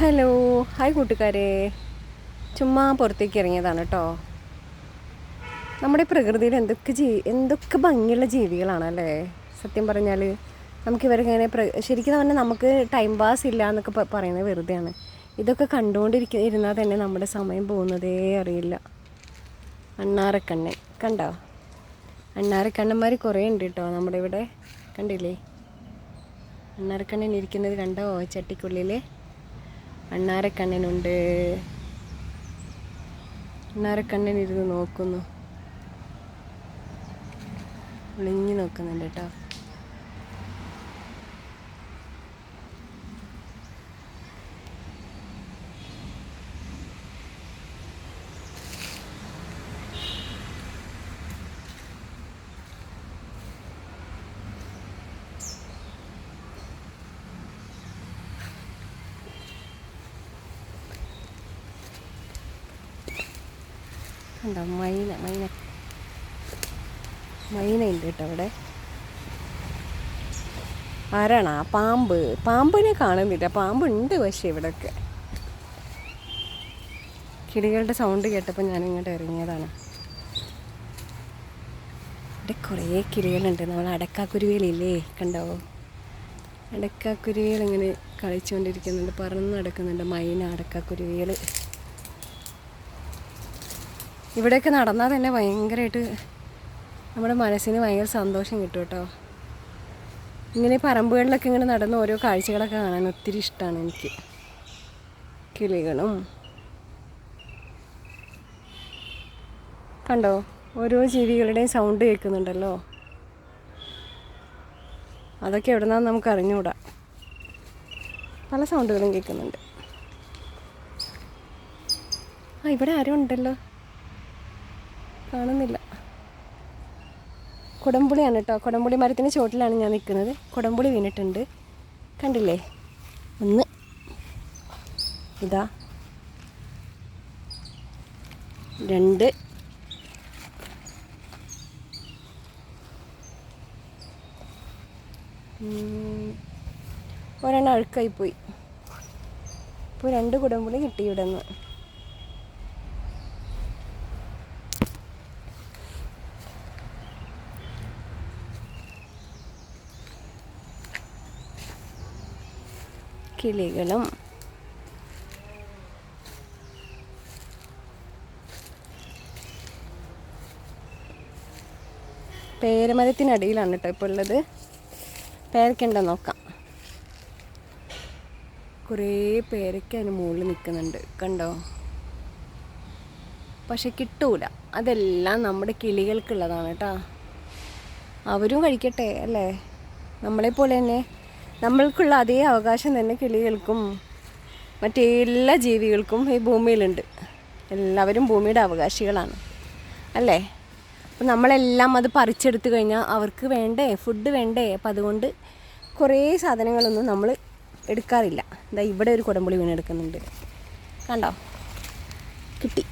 Hello. Hi കൂട്ടുകാരെ. ചുമ്മാ പുറത്തേക്ക് ഇറങ്ങിയതാണ് കേട്ടോ നമ്മുടെ പ്രകൃതിയിൽ എന്തൊക്കെ ജീ എന്തൊക്കെ ഭംഗിയുള്ള ജീവികളാണ് അല്ലേ സത്യം പറഞ്ഞാൽ നമുക്ക് ഇവരിങ്ങനെ പ്ര ശരിക്കും പറഞ്ഞാൽ നമുക്ക് ടൈം പാസ് ഇല്ല എന്നൊക്കെ പറയുന്നത് പറയുന്നത് വെറുതെയാണ്. ഇതൊക്കെ കണ്ടുകൊണ്ടിരിക്ക ഇരുന്നാൽ തന്നെ നമ്മുടെ സമയം പോകുന്നതേ അറിയില്ല. അണ്ണാറക്കണ്ണൻ കണ്ടോ? അണ്ണാറക്കണ്ണന്മാർ കുറേ ഉണ്ട് കേട്ടോ നമ്മുടെ ഇവിടെ. കണ്ടില്ലേ? അണ്ണാറക്കണ്ണൻ ഇരിക്കുന്നത് കണ്ടോ? ചട്ടിക്കുള്ളിൽ അണ്ണാരക്കണ്ണനുണ്ട്. അണ്ണാരക്കണ്ണൻ ഇരുന്ന് നോക്കുന്നു. ഒളിഞ്ഞു നോക്കുന്നുണ്ട് കേട്ടോ കണ്ടോ? മൈന മൈന മൈന ഉണ്ട് കേട്ടോ അവിടെ. ആരാണ്? ആ പാമ്പ്. പാമ്പിനെ കാണുന്നില്ല. പാമ്പുണ്ട് പക്ഷേ ഇവിടെയൊക്കെ കിളികളുടെ സൗണ്ട് കേട്ടപ്പോൾ ഞാൻ ഇങ്ങോട്ട് ഇറങ്ങിയതാണ്. ഇവിടെ കുറേ കിളികളുണ്ട്. നമ്മൾ അടക്കാക്കുരുവിയിലില്ലേ കണ്ടോ? അടക്കാക്കുരുവികൾ ഇങ്ങനെ കളിച്ചുകൊണ്ടിരിക്കുന്നുണ്ട്. പറന്ന് നടക്കുന്നുണ്ട് മൈന അടക്കാക്കുരുവികൾ ഇവിടെയൊക്കെ നടന്നാൽ തന്നെ ഭയങ്കരമായിട്ട് നമ്മുടെ മനസ്സിന് ഭയങ്കര സന്തോഷം കിട്ടും കേട്ടോ. ഇങ്ങനെ പറമ്പുകളിലൊക്കെ ഇങ്ങനെ നടന്ന് ഓരോ കാഴ്ചകളൊക്കെ കാണാൻ ഒത്തിരി ഇഷ്ടമാണ് എനിക്ക്. കിളികളും. കണ്ടോ? ഓരോ ജീവികളുടെയും സൗണ്ട് കേൾക്കുന്നുണ്ടല്ലോ. അതൊക്കെ എവിടുന്നാന്ന് നമുക്ക് അറിഞ്ഞുകൂടാ. പല സൗണ്ടുകളും കേൾക്കുന്നുണ്ട്. ആ ഇവിടെ ആരും ഉണ്ടല്ലോ. കാണുന്നില്ല. കുടംപുളിയാണ് കേട്ടോ കുടംപുളി മരത്തിന് ചോട്ടിലാണ് ഞാൻ നിൽക്കുന്നത്. കുടംപുളി വീണിട്ടുണ്ട്. കണ്ടില്ലേ? ഒന്ന്. ഇതാ. രണ്ട്. ഒരെണ്ണം അഴുക്കായി പോയി ഇപ്പോൾ രണ്ട് കുടംപുളി കിട്ടി ഇവിടെ നിന്ന് കിളികളും. പേരമരത്തിനടിയിലാണ് കേട്ടോ ഇപ്പോൾ ഉള്ളത്. പേരക്കുണ്ടോ നോക്കാം. കുറേ പേരയ്ക്ക അതിന് മുകളിൽ നിൽക്കുന്നുണ്ട്. കണ്ടോ? പക്ഷെ കിട്ടൂല. അതെല്ലാം നമ്മുടെ കിളികൾക്കുള്ളതാണ് കേട്ടോ അവരും കഴിക്കട്ടെ അല്ലേ? നമ്മളെപ്പോലെ തന്നെ നമ്മൾക്കുള്ള അതേ അവകാശം തന്നെ കിളികൾക്കും മറ്റെല്ലാ ജീവികൾക്കും ഈ ഭൂമിയിലുണ്ട്. എല്ലാവരും ഭൂമിയുടെ അവകാശികളാണ്. അല്ലേ? അപ്പം നമ്മളെല്ലാം അത് പറിച്ചെടുത്ത് കഴിഞ്ഞാൽ അവർക്ക് വേണ്ടേ ഫുഡ് വേണ്ടേ? അപ്പം അതുകൊണ്ട് കുറേ സാധനങ്ങളൊന്നും നമ്മൾ എടുക്കാറില്ല. എന്താ ഇവിടെ ഒരു കുടംപുളി വീണെടുക്കുന്നുണ്ട്. കണ്ടോ? കിട്ടി.